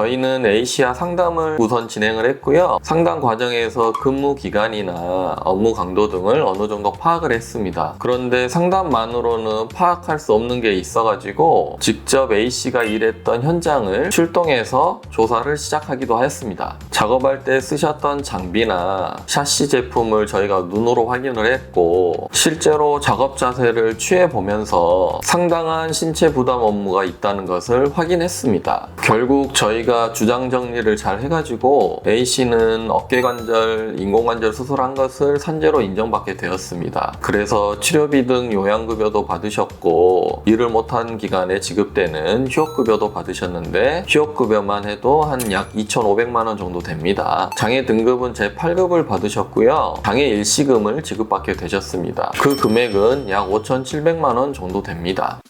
저희는 A씨와 상담을 우선 진행을 했고요. 상담 과정에서 근무 기간이나 업무 강도 등을 어느 정도 파악을 했습니다. 그런데 상담만으로는 파악할 수 없는 게 있어가지고 직접 A씨가 일했던 현장을 출동해서 조사를 시작하기도 하였습니다. 작업할 때 쓰셨던 장비나 샤시 제품을 저희가 눈으로 확인을 했고 실제로 작업 자세를 취해 보면서 상당한 신체 부담 업무가 있다는 것을 확인했습니다. 결국 저희가 주장 정리를 잘 해가지고 A씨는 어깨관절, 인공관절 수술한 것을 산재로 인정받게 되었습니다. 그래서 치료비 등 요양급여도 받으셨고 일을 못한 기간에 지급되는 휴업급여도 받으셨는데 휴업급여만 해도 한 약 2,500만 원 정도 됩니다. 장애 등급은 제8급을 받으셨고요. 장애 일시금을 지급받게 되셨습니다. 그 금액은 약 5,700만 원 정도 됩니다.